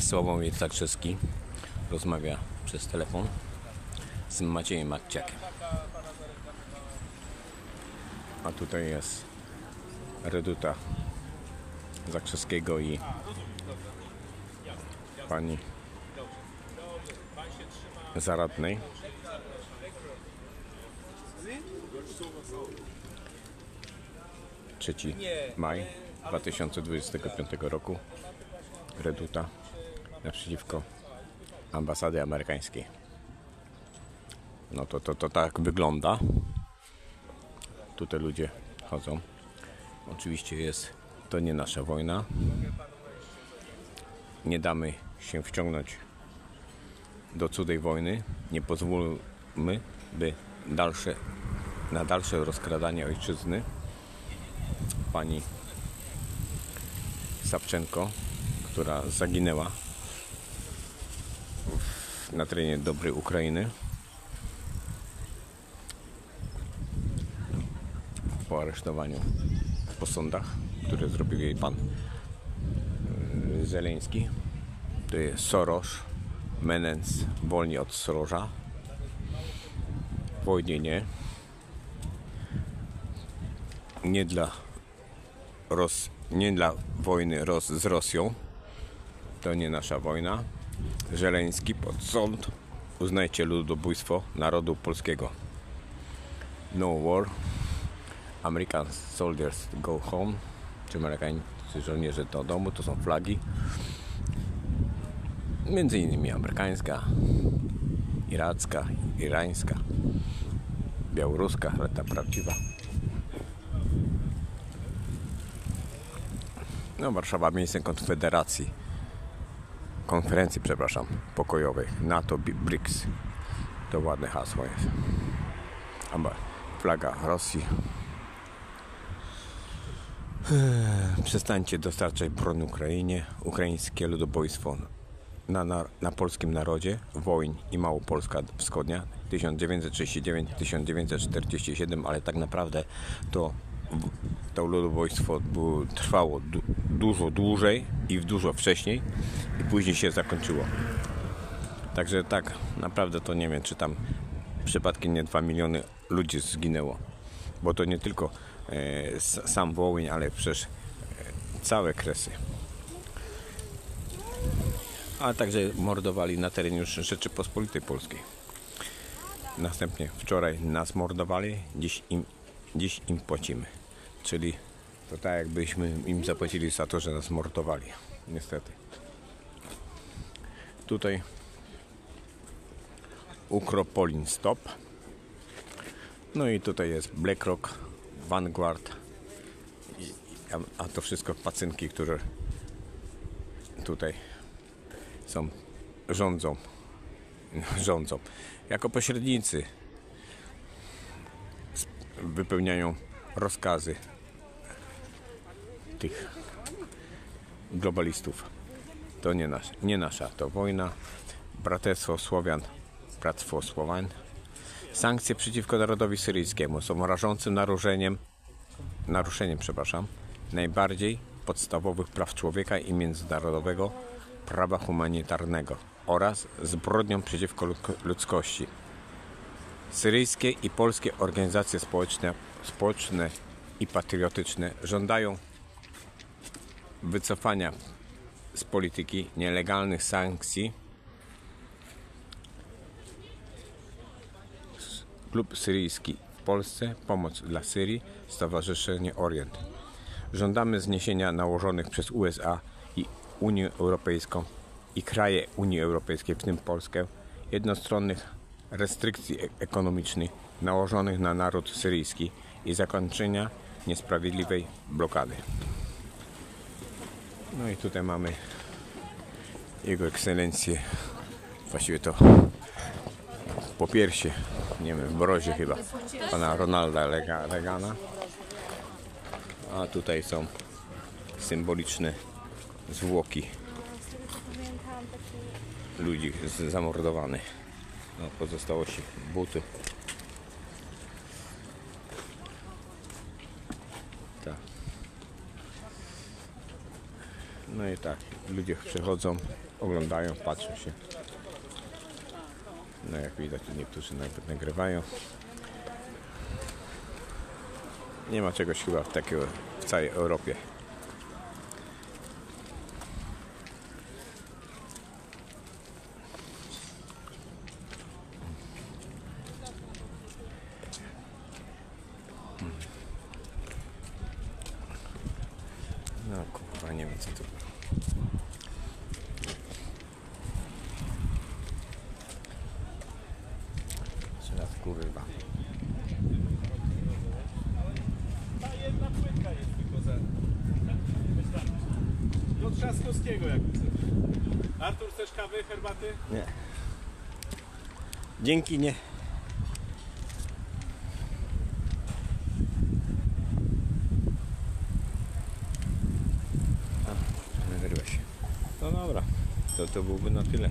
Sławomir Zakrzyski rozmawia przez telefon z Maciejem Matciakiem. A tutaj jest reduta Zakrzyskiego i pani zaradnej. Trzeci maj 2025 roku. Reduta naprzeciwko ambasady amerykańskiej. No to, to, to tak wygląda. Tutaj ludzie chodzą. Oczywiście jest to nie nasza wojna. Nie damy się wciągnąć do cudzej wojny. Nie pozwólmy, by dalsze, na dalsze rozkradanie ojczyzny pani Sapczenko, która zaginęła na terenie dobrej Ukrainy. Po aresztowaniu po sądach, które zrobił jej pan yy, Zeleński. To jest Soros, Menens, wolni od Sorosza. W wojnie nie. Nie dla Ros, nie dla wojny z Rosją. To nie nasza wojna. Żeleński pod sąd. Uznajcie ludobójstwo narodu polskiego. No war. American soldiers go home. Czy Amerykańscy żołnierze do domu. To są flagi. Między innymi amerykańska, iracka, irańska, białoruska, ale ta prawdziwa. No, Warszawa miejsce konfederacji, konferencji, przepraszam, pokojowej NATO BRICS. To ładne hasło jest. Amba, flaga Rosji. Przestańcie dostarczać broń Ukrainie. Ukraińskie ludobójstwo na, na, na polskim narodzie, wojen i Małopolska Wschodnia 1939-1947, ale tak naprawdę to to ludobójstwo trwało du, dużo dłużej i dużo wcześniej i później się zakończyło. Także tak, naprawdę to nie wiem, czy tam przypadkiem nie 2 miliony ludzi zginęło. Bo to nie tylko e, sam Wołyń, ale przecież e, całe kresy. A także mordowali na terenie już Rzeczypospolitej Polskiej. Następnie wczoraj nas mordowali, dziś im, dziś im płacimy. Czyli to tak jakbyśmy im zapłacili za to, że nas mordowali. Niestety. Tutaj Ukropolin Stop. No i tutaj jest BlackRock, Vanguard. A- to wszystko pacynki, które tutaj są, rządzą, rządzą. Jako pośrednicy wypełniają rozkazy tych globalistów. To nie, nasz, nie nasza, to wojna. Braterstwo Słowian, Bractwo Słowań. Sankcje przeciwko narodowi syryjskiemu są rażącym naruszeniem, naruszeniem, przepraszam, najbardziej podstawowych praw człowieka i międzynarodowego prawa humanitarnego oraz zbrodnią przeciwko lud- ludzkości. Syryjskie i polskie organizacje społeczne, społeczne i patriotyczne żądają wycofania z polityki nielegalnych sankcji Klub Syryjski w Polsce, Pomoc dla Syrii, Stowarzyszenie Orient. Żądamy zniesienia nałożonych przez USA i Unię Europejską i kraje Unii Europejskiej, w tym Polskę, jednostronnych restrykcji e- ekonomicznych nałożonych na naród syryjski i zakończenia niesprawiedliwej blokady. No i tutaj mamy Jego Ekscelencję, właściwie to po piersie, nie wiem, w mrozie chyba, pana Ronalda Reagana. A tutaj są symboliczne zwłoki ludzi zamordowanych. No, pozostałości, buty. Tak. No i tak, ludzie przychodzą, oglądają, patrzą się. No jak widać, niektórzy nawet nagrywają. Nie ma czegoś chyba takiego w całej Europie. No co to Teraz kurwa. Ta jedna płytka jest tylko za... Do Trzaskowskiego jak chcesz. Artur, chcesz kawy, herbaty? Nie. Dzięki, nie. A, nagrywa się. No dobra, to to byłby na tyle.